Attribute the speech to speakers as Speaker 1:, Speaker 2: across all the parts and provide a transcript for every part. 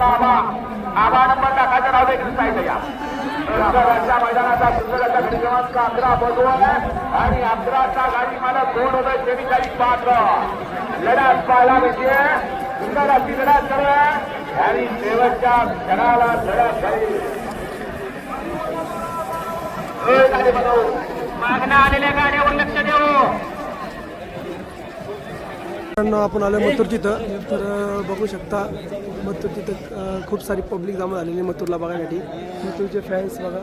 Speaker 1: आपला आबा. आबा नंबर टाकायचं नाव देखील पाहिजे या. मैदानाचा सुंदर क्रमांक अकरा बघून आणि अकराचा गाडी मला दोन होतं शेहेचाळीस पात्र लढत पाहायला मिळते सुंदर अशी आणि शेवटच्या क्षणाला लढत झाली ए, आलेल्या गाड्यावर लक्ष देऊ.
Speaker 2: मित्रांनो आपण आलो मथुर तिथं. तर बघू शकता मथुर तिथं खूप सारी पब्लिक जमा झालेली मथुरला बघायसाठी मथुरचे फॅन्स बघा.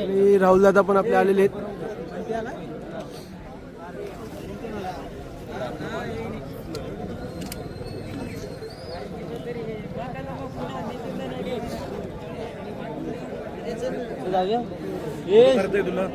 Speaker 2: आणि राहुल दादा पण आपले आलेले आहेत.
Speaker 3: तुला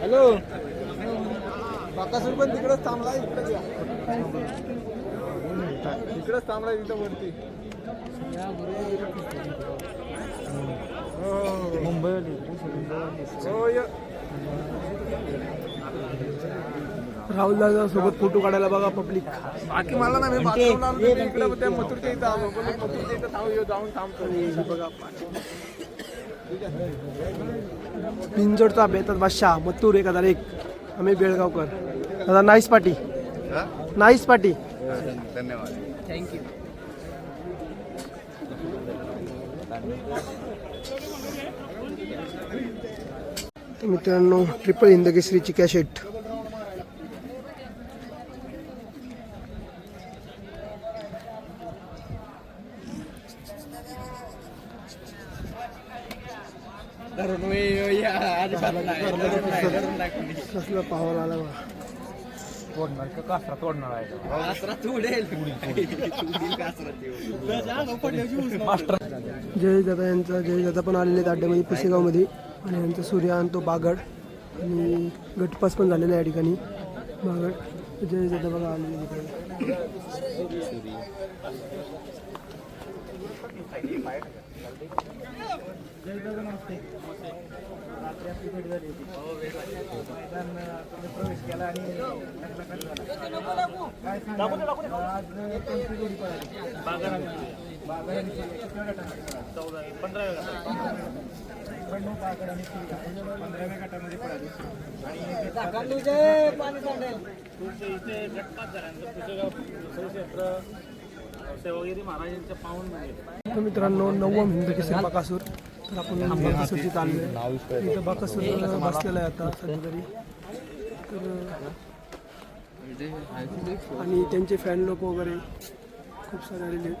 Speaker 3: हॅलो. बाकासूर पण तिकडच थांबलाय. इकडे इकडेच थांबलाय तिथं वरती.
Speaker 2: राहुल दादा सोबत फोटो काढायला बघा पब्लिक
Speaker 3: बाकी मला ना मी बाथरूम लावलो इकडे त्या मथुरच्या इथं आलो. मथुरच्या इथं थांब जाऊन थांबतो
Speaker 2: बघा. पिंजोडचा बेतात बादशाह मथुर एक हजार एक. आम्ही बेळगावकर. दादा नाईस पाटी. नाईस पाटी.
Speaker 3: धन्यवाद.
Speaker 2: तर मित्रांनो ट्रिपल हिंदकेसरीची कॅशेट कसलं पाहावं आला बघा जय दादा यांचा जय दादा पण आलेले आहेत अड्ड्यामध्ये पुसेगावमध्ये. आणि यांचा सूर्य आणि तो बागड. आणि गटपास पण झालेला आहे या ठिकाणी. बागड. जय दादा बघा. आलेले प्रवेश केला आणि पंधराव्या गटामध्ये पळाली आणि
Speaker 4: तुमचे इथे गटपात झाल्यानंतर तुझं क्षेत्र
Speaker 2: तिकडे तर मित्रांनो नवम हिंद केसरी बकासूर. तर आपण बकासूरची चाललोय. इथं बकासूर बसलेला आहे आता सध्या तरी तर आणि त्यांचे फॅन लोक वगैरे खूप सारे आलेले आहेत.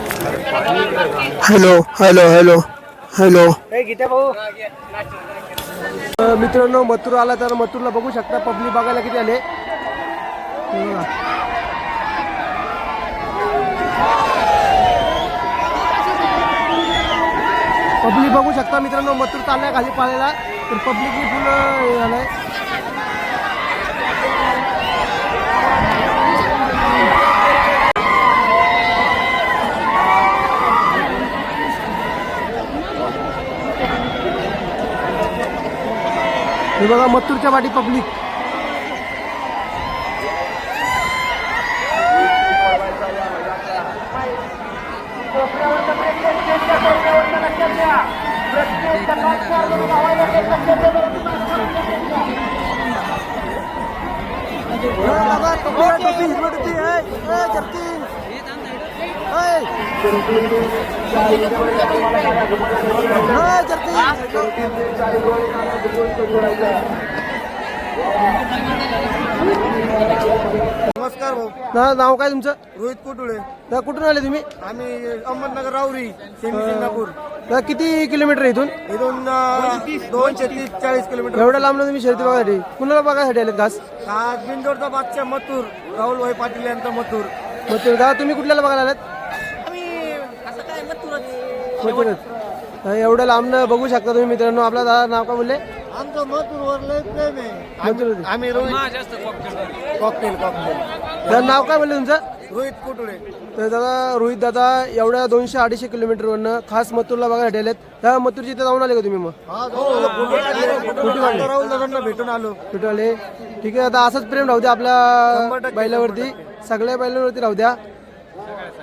Speaker 2: Hello hello hello hello. मित्रांनो मथुर आला तर मथुरला बघू शकता. पब्लिक बघायला किती आले? पब्लिक बघू शकता मित्रांनो मथुर चाललाय खाली पाळायला तर पब्लिक पूर्ण झालंय. हे बघा मत्तूरच्या वाटी पब्लिक. दादा टोपी आहे, टोपी हिरवी टोपी आहे ए, जर्किन ए. ए, जर्किन
Speaker 3: नमस्कार भाऊ.
Speaker 2: नाव काय तुमचं?
Speaker 3: रोहित कुटुळे.
Speaker 2: कुठून आले तुम्ही?
Speaker 3: आम्ही अहमदनगर राऊरी सेमी सिंगापूर.
Speaker 2: किती किलोमीटर आहे इथून?
Speaker 3: इथून दोनशे तीस चाळीस किलोमीटर.
Speaker 2: एवढ्या लांबला तुम्ही शर्यती बघायसाठी. कुणाला बघायसाठी आलेत खास?
Speaker 3: हा बिंदोडचा बादशाह मथुर राहुल भाई पाटील यांचा मथुर.
Speaker 2: ते दादा तुम्ही कुठल्याला बघायला आलात? दादा, एवढ्या लांबनं बघू शकता तुम्ही मित्रांनो. आपला दादा नाव काय बोलले?
Speaker 3: आमचं मथुरवर लय प्रेम आहे.
Speaker 2: मथुर
Speaker 3: आम्ही रोहित कॉकटेल कॉकटेल
Speaker 2: दादा नाव काय बोलले तुमचं?
Speaker 3: रोहित कुटुळे.
Speaker 2: तर दादा रोहित दादा एवढ्या दोनशे अडीचशे किलोमीटरवरनं खास मथुरला बघायला आलेत त्या मथुरची इथे जाऊन आले का तुम्ही मग?
Speaker 3: राहुल दादांना भेटून आलो.
Speaker 2: कुठे आले. ठीक आहे आता असंच प्रेम राहू द्या आपल्या बैलावरती. सगळ्या बैलांवरती राहू द्या.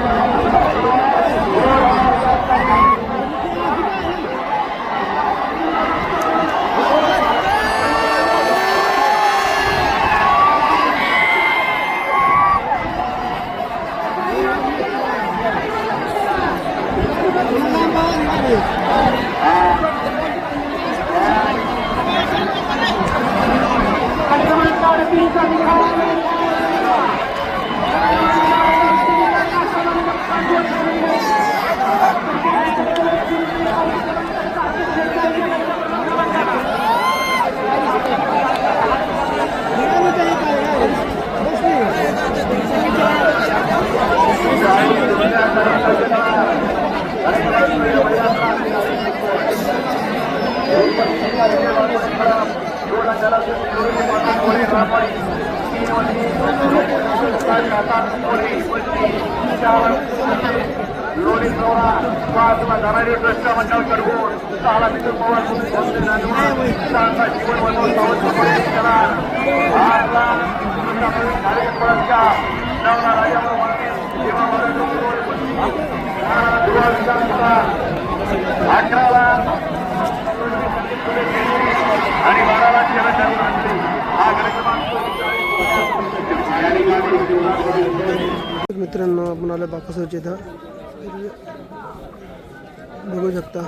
Speaker 3: भाऊ
Speaker 1: तुम्हाला
Speaker 2: मित्रांनो आपण आलं बाकासूरच्या इथं. बघू शकता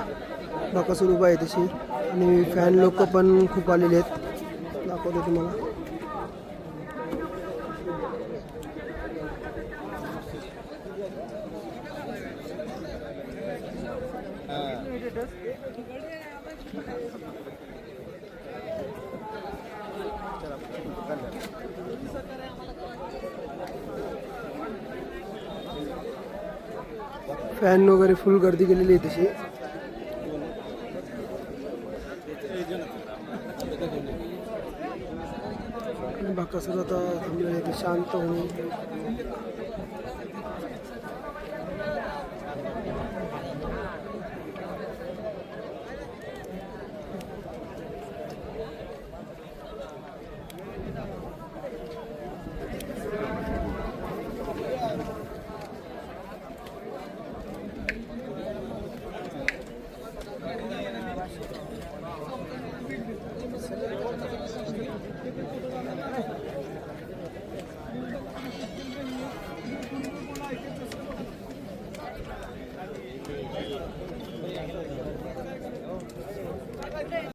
Speaker 2: बाकासूर उभा आहे तशी. आणि फॅन लोक पण खूप आलेले आहेत. दाखवतो तुम्हाला. फॅन वगैरे फुल गर्दी केलेली आहे तशी. आणि आता शांत होऊन.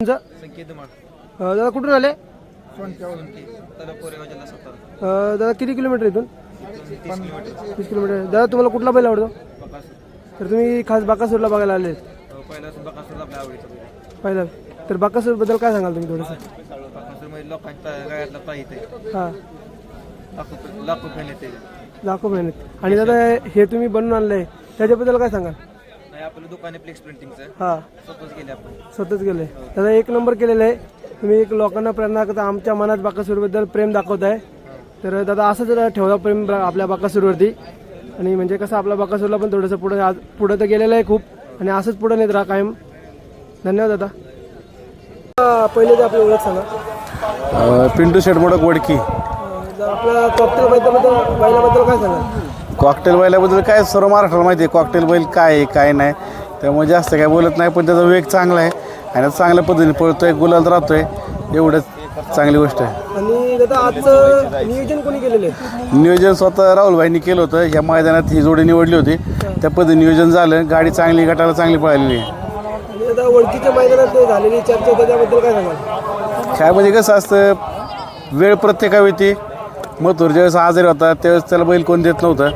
Speaker 2: दादा कुठून आले? अं, दादा किती किलोमीटर इथून?
Speaker 3: तीस किलोमीटर
Speaker 2: दादा तुम्हाला कुठला बैल आवडतो? तर तुम्ही खास बाकासूरला बघायला आले
Speaker 3: पहिला. बकासूर आपल्या आवडीचा
Speaker 2: पहिला तर बाकासूरबद्दल काय सांगाल तुम्ही थोडंसं?
Speaker 3: बकासूरमध्ये लोकांच्या गळ्यातला
Speaker 2: हां
Speaker 3: लाखो लाखो फॅन येते
Speaker 2: लाखो मेहनत आणि दादा हे तुम्ही बनवून आणलंय. त्याच्याबद्दल काय सांगाल?
Speaker 3: आपलं दुकान आहे फ्लेक्स प्रिंटिंगचं
Speaker 2: हां.
Speaker 3: स्वतःच गेले आपण.
Speaker 2: स्वतःच गेलंय दादा एक नंबर केलेलं आहे. तुम्ही एक लोकांना प्रेरणा करता आमच्या मनात बाकासूरबद्दल प्रेम दाखवताय. तर दादा असंच जरा ठेवला प्रेम ब- आपल्या बाकासूरवरती. आणि म्हणजे कसं आपल्या बाकासूरला पण थोडंसं पुढं आज पुढं तर गेलेलं आहे खूप. आणि असंच पुढं नेत राहा कायम. धन्यवाद दादा. पहिले तर आपली ओळख सांगा.
Speaker 5: अ, पिंटू शेट मोडक वडकी.
Speaker 2: अं, जर आपल्या कॉकटेल बैलाबद्दल बैलाबद्दल काय सांगा
Speaker 5: कॉकटेल बैलाबद्दल काय सर्व महाराष्ट्राला माहिती आहे कॉकटेल बैल काय आहे काय नाही. त्यामुळे जास्त काय बोलत नाही पण त्याचा वेग चांगला आहे आणि चांगल्या पद्धतीने पळतोय गुलाल राहतोय एवढंच चांगली गोष्ट आहे.
Speaker 2: आणि दादा आजचं नियोजन कोणी केलेलं आहे?
Speaker 5: नियोजन स्वतः राहुलभाईंनी केलं होतं. ह्या मैदानात ही जोडी निवडली होती. त्या पद्धतीने नियोजन झालं. गाडी चांगली गटाला चांगली पळालेली आहे.
Speaker 2: आणि दादा ओळखीच्या मैदानात जे झालेली चर्चा त्याच्याबद्दल काय सांगाल?
Speaker 5: काय म्हणजे कसं असतं वेळ प्रत्येकावर येते मथुर ज्यावेळेस आजारी होता त्यावेळेस त्याला बैल कोण देत नव्हतं.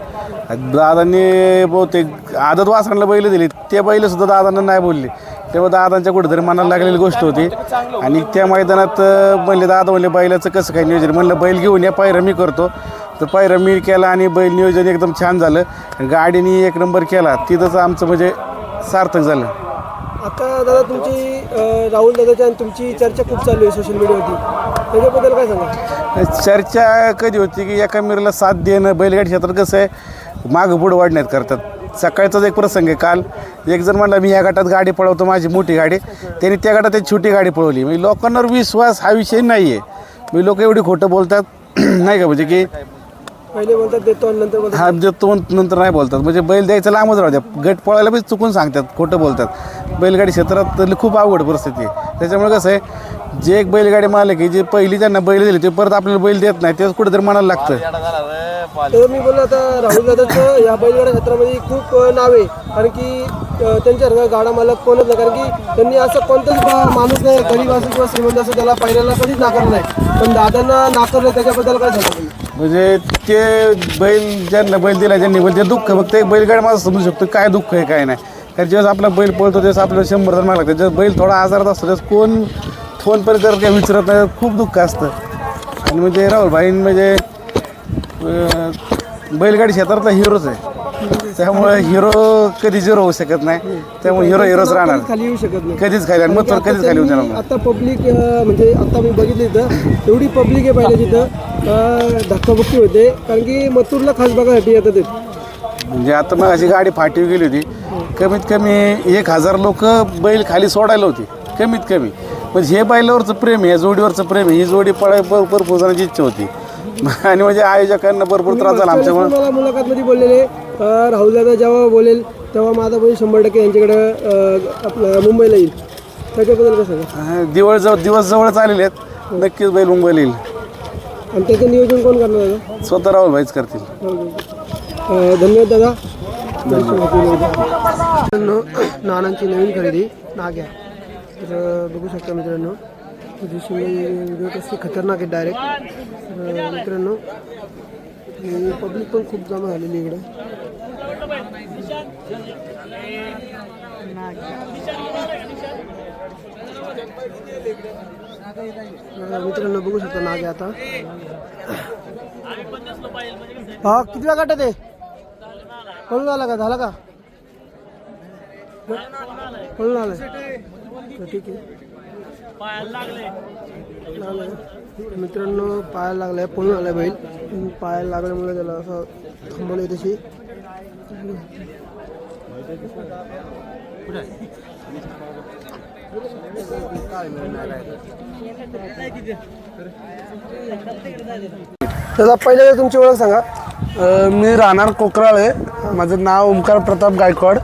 Speaker 5: दादांनी बहुतेक आदत वासरांना बैल दिली ते बैल सुद्धा दादांना नाही बोलले. तेव्हा दादांच्या कुठेतरी मनाला लागलेली गोष्ट होती. आणि त्या मैदानात म्हणले दादा म्हणले बैलाचं कसं काय नियोजन? म्हणलं बैल घेऊन या पायऱ्या मी करतो. तर पायरा मी केला आणि बैल नियोजन एकदम छान झालं. गाडीने एक नंबर केला. तिथंच आमचं म्हणजे सार्थक झालं.
Speaker 2: आता दादा तुमची अं, राहुल दादाच्या आणि तुमची चर्चा खूप चालू आहे सोशल मीडियावरती त्याच्याबद्दल काय सांगा
Speaker 5: चर्चा कधी होती की एका मिरला साथ देणं बैलगाडी क्षेत्रात कसं आहे? मागं पुढं वाढण्यात करतात. सकाळचाच एक प्रसंग आहे काल. एक जण म्हणला मी या गटात गाडी पळवतो माझी मोठी गाडी. त्यांनी त्या गटात एक छोटी गाडी पळवली. म्हणजे लोकांवर विश्वास हा विषय नाही आहे म्हणजे लोक एवढी खोटं बोलतात. नाही का म्हणजे की
Speaker 2: पहिले बोलतात देतो आणि नंतर बोलतात.
Speaker 5: हा देतो नंतर नाही बोलतात. म्हणजे बैल द्यायचं लांबच राहू द्या. गट पळायला बी चुकून सांगतात खोटं बोलतात. बैलगाडी क्षेत्रात खूप अवघड परिस्थिती आहे. त्याच्यामुळे कसं आहे जे एक बैलगाडी मालक आहे जे पहिली ज्यांना बैल दिली ते परत आपल्याला बैल देत नाही तेच कुठेतरी मनाला लागतं.
Speaker 2: तर मी बोललो आता राहुल दादाचं या बैलगाड्या क्षेत्रामध्ये खूप अं, नाव आहे. कारण की अं, त्यांच्या गाडा मालक कोणच नाही. कारण की त्यांनी असं कोणताच बा- माणूस नाही गरीब असो किंवा श्रीमंत असो त्याला पहिल्याला कधीच नाकारलं नाही. पण दादांना नाकारलं त्याच्याबद्दल काय सांगा तुम्ही?
Speaker 5: म्हणजे ते बैल ज्यांना बैल दिला ज्यांनी बैल ते दुःख फक्त एक बैलगाडी माझं समजू शकतो काय दुःख आहे काय नाही. कारण ज्यावेळेस आपला बैल पळतो त्यावेळेस आपल्याला शंभर जण लागतात ज्यावेळेस बैल थोडा आजारात असतो त्यावेळेस कोण फोन पण करत काय विचारत नाही. खूप दुःख असतं. आणि म्हणजे राहुल भाई म्हणजे अं, बैलगाडी क्षेत्रातला हिरोच आहे. त्यामुळे हिरो कधी झिरो होऊ शकत नाही. त्यामुळे हिरो हिरोच राहणार.
Speaker 2: कधीच खाली येऊ शकत नाही.
Speaker 5: कधीच खाली आणि मग तर कधीच खाली होऊ देणार नाही.
Speaker 2: आता पब्लिक म्हणजे आता मी बघितलं इथं एवढी पब्लिक आहे पाहिजे तिथं अं, धक्काबुक्की होते. कारण की मथुरला खास बघायसाठी येतात ते.
Speaker 5: म्हणजे आता मग अशी गाडी फाटीव गेली होती. कमीत कमी एक हजार लोक बैल खाली सोडायला होती. कमीत कमी. म्हणजे हे बैलावरचं प्रेम आहे या जोडीवरचं प्रेम आहे. ही जोडी पळाय भरपूर पोहोचण्याची इच्छा होती. आणि म्हणजे आयोजकांना भरपूर त्रास झाला आमच्यामुळे.
Speaker 2: मला मुलाखतमध्ये बोललेले अं, राहुल दादा जेव्हा बोलेल तेव्हा माझा बैल शंभर टक्के यांच्याकडे अं, आपलं मुंबईला येईल. त्याच्याबद्दल कसं सांगा
Speaker 5: दिवस जवळ दिवस जवळच आलेले आहेत. नक्कीच बैल मुंबईला येईल.
Speaker 2: आणि त्याचं नियोजन कोण करणार दादा
Speaker 5: स्वतः राहुल भाईच करतील.
Speaker 2: अं, धन्यवाद दादा. नानांची नवीन खरेदी. नाग्या. तर बघू शकता खतरनाक आहे डायरेक्ट तर पब्लिक पण खूप जमा झालेली इकडे. मित्रांनो, बघू शकता नाग्या आता. हा किती वेळा काटत आहे पळून का? झाला का? तर ठीक आहे. मित्रांनो पायाला लागलाय पळून आलाय बैल. पायाला लागल्यामुळे त्याला असं थांबवलंय तशी. दादा पहिले तुमची ओळख सांगा.
Speaker 6: मी राहणार कोकराळ आहे. माझं नाव ओमकार प्रताप गायकवाड.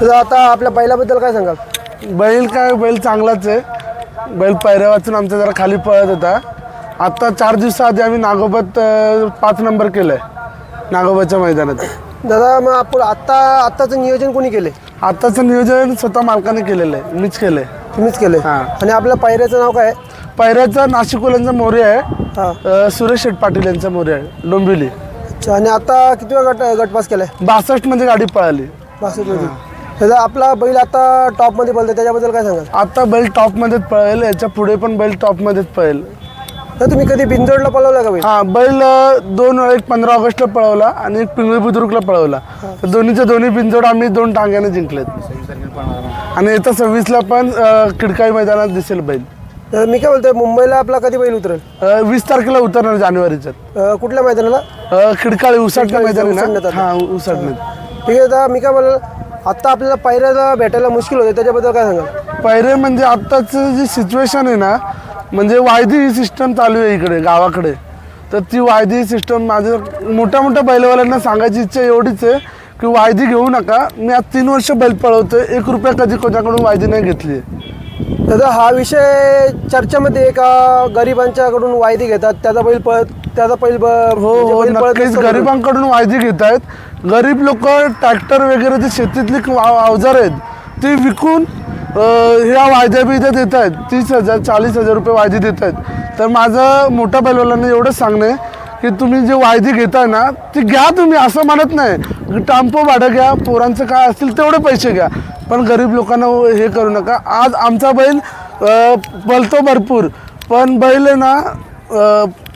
Speaker 2: दादा आता आपल्या बैलाबद्दल काय सांगाल?
Speaker 6: बैल काय बैल चांगलाच आहे. बैल पैऱ्या वाचून आमचा जरा खाली पळत होता. आत्ता चार दिवसाआधी आम्ही नागोबत अ, पाच नंबर केलं आहे नागोबाच्या मैदानात.
Speaker 2: दादा मग आपण आत्ता आत्ताचं नियोजन कोणी केले
Speaker 6: आत्ताचं नियोजन स्वतः मालकाने केलेलं आहे. मीच केलं आहे
Speaker 2: तुम्हीच केले
Speaker 6: हां.
Speaker 2: आणि आपल्या पायऱ्याचं नाव काय? आहे?
Speaker 6: पैऱ्याचा नाशिकोल्यांचा मोरे आहे.
Speaker 2: हां.
Speaker 6: अ, सुरेश शेठ पाटील यांचा मोरे आहे. डोंबिवली.
Speaker 2: अच्छा आणि आता किती वेळा गट गटपास केलाय?
Speaker 6: बासष्टमध्ये गाडी पळाली.
Speaker 2: बासष्टमध्ये. दादा आपला बैल आता टॉपमध्ये बोलतोय त्याच्याबद्दल काय सांगाल?
Speaker 6: आता बैल टॉपमध्येच पळेल याच्यापुढे पण बैल टॉपमध्येच पळेल.
Speaker 2: तर तुम्ही कधी बिंजोडला पळवला का बैल?
Speaker 6: हा बैल अ, दोन वेळा एक पंधरा ऑगस्टला पळवला आणि एक पिंगळी बुद्रुकला पळवला. तर दोन्हीचे दोन्ही बिनजोड आम्ही दोन टांग्याने जिंकलेत. आणि येत्या सव्वीसला पण अ, किडकाई मैदानात दिसेल बैल.
Speaker 2: तर मी काय बोलतोय मुंबईला आपला कधी बैल उतरेल?
Speaker 6: अ, वीस तारखेला उतरणार जानेवारीच्यात
Speaker 2: अ, कुठल्या मैदानाला?
Speaker 6: अ, खिडकाळी उसाटणं मैदान आहे
Speaker 2: उसळण्यात
Speaker 6: ना
Speaker 2: आलं.
Speaker 6: हा उसाटणं
Speaker 2: ठीक आहे आता मी काय बोल आता आपल्याला पायऱ्याला भेटायला मुश्किल होते त्याच्याबद्दल काय सांगाल?
Speaker 6: पहिले म्हणजे आत्ताचं जी सिच्युएशन आहे ना म्हणजे वायदी ही सिस्टम चालू आहे इकडे गावाकडे. तर ती वायदी सिस्टम माझं मोठ्या मोठ्या बैलवाल्यांना सांगायची इच्छा एवढीच आहे की वायदी घेऊ नका. मी आज तीन वर्ष बैल पळवतोय एक रुपया कधी कोणाकडून वायदी नाही घेतली.
Speaker 2: दादा हा विषय चर्चेमध्ये आहे का गरिबांच्याकडून वायदी घेतात त्याचा बैल पळत त्याचा बैल ब-
Speaker 6: हो
Speaker 2: म्हणजे
Speaker 6: हो
Speaker 2: बैल पळत
Speaker 6: नक्कीच
Speaker 2: नसतो.
Speaker 6: गरिबांकडून वायदी घेत आहेत गरीब लोक ट्रॅक्टर वगैरे जे शेतीतली अवजार आहेत ती विकून ह्या वायद्या बिद्या देत आहेत तीस हजार चाळीस हजार रुपये वायदी देत आहेत तर माझं मोठ्या बैलवालांना एवढंच सांगणं आहे की तुम्ही जे वायदी घेताय ना ती घ्या तुम्ही असं म्हणत नाही. टांपो भाडं घ्या पोरांचं काय असतील तेवढे पैसे घ्या. पण गरीब लोकांना हे करू नका. आज आमचा बैल पलतो भरपूर. पण बैल आहे ना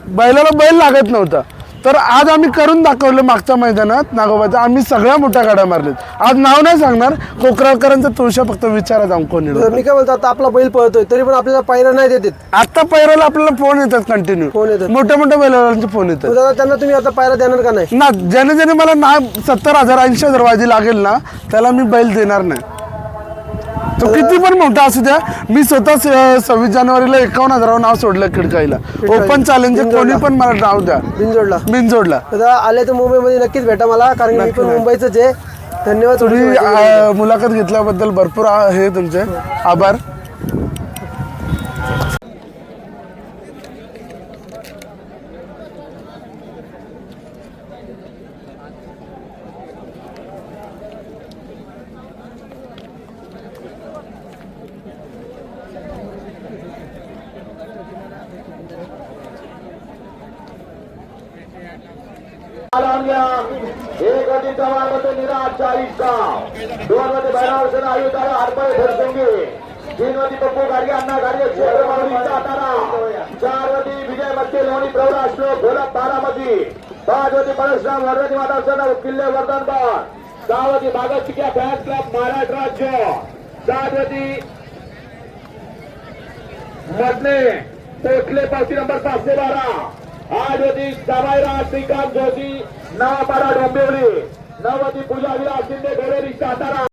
Speaker 6: बैलाला बैल लागत नव्हता. तर आज आम्ही करून दाखवलं मागच्या मैदानात नागोबाच्या आम्ही सगळ्या मोठ्या गाड्या मारल्यात. आज नाव नाही सांगणार कोकराळकरांचा तुळशा फक्त विचारा जाऊन कोणी.
Speaker 2: तर मी काय बोलतो आता आपला बैल पळतोय तरी पण आपल्याला पायऱ्या नाही देतात
Speaker 6: आता पैराला आपल्याला फोन येतात कंटिन्यू
Speaker 2: फोन येतात.
Speaker 6: मोठ्या मोठ्या बैलवाल्यांचे फोन येतात.
Speaker 2: दादा त्यांना तुम्ही आता पायऱ्या देणार का नाही?
Speaker 6: ना ज्याने ज्याने मला ना सत्तर हजार ऐंशी हजार वाजी लागेल ना त्याला मी बैल देणार नाही. तो किती पण मोठा असू द्या मी स्वतः सव्वीस जानेवारीला एकावन्न हजारावर नाव सोडलं खिडकाईला. ओपन चॅलेंज कोणी पण मला नाव द्या.
Speaker 2: बिनजोडला.
Speaker 6: बिनजोडला.
Speaker 2: आले तर मुंबईमध्ये नक्कीच भेटा मला कारण मी पण मुंबईचंच आहे. धन्यवाद
Speaker 6: तुम्ही मुलाखत घेतल्याबद्दल भरपूर हे तुमचे. आभार.
Speaker 7: एक गती जवानमध्ये निराज चाळीस गाव दोन मध्ये बैरावसन आयुधाला हरपळे धरसंगी तीन मध्ये पप्पू गाडगे अण्णा गाडगे सातारा चारमध्ये विजय मत्ते लोणी प्रवरा श्लोक ढोलक बारामती। पाच मध्ये परशुराम वर्धनी माता सण किल्ले वर्धनबाद सहा मध्ये भागत चिक्या फॅन्स क्लब महाराष्ट्र राज्य। सात मध्ये मधले पोचले पावती नंबर पाचशे बारा। આ જોજી સવાયરા શ્રીકાંત જોજી નવાપાડા ડોંબેવલી નવતી પૂજા વિલાસ શિંદે ઘરે રિક્ષા તારા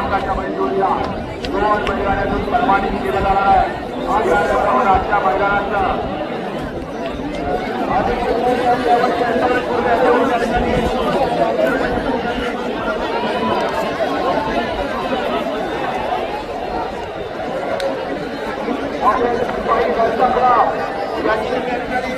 Speaker 7: ठिकाणी मंजुरीला दोन बैलगाड्यातून सन्मानित केलं जाणार आहे. आज आजच्या मैदानाचं. यांची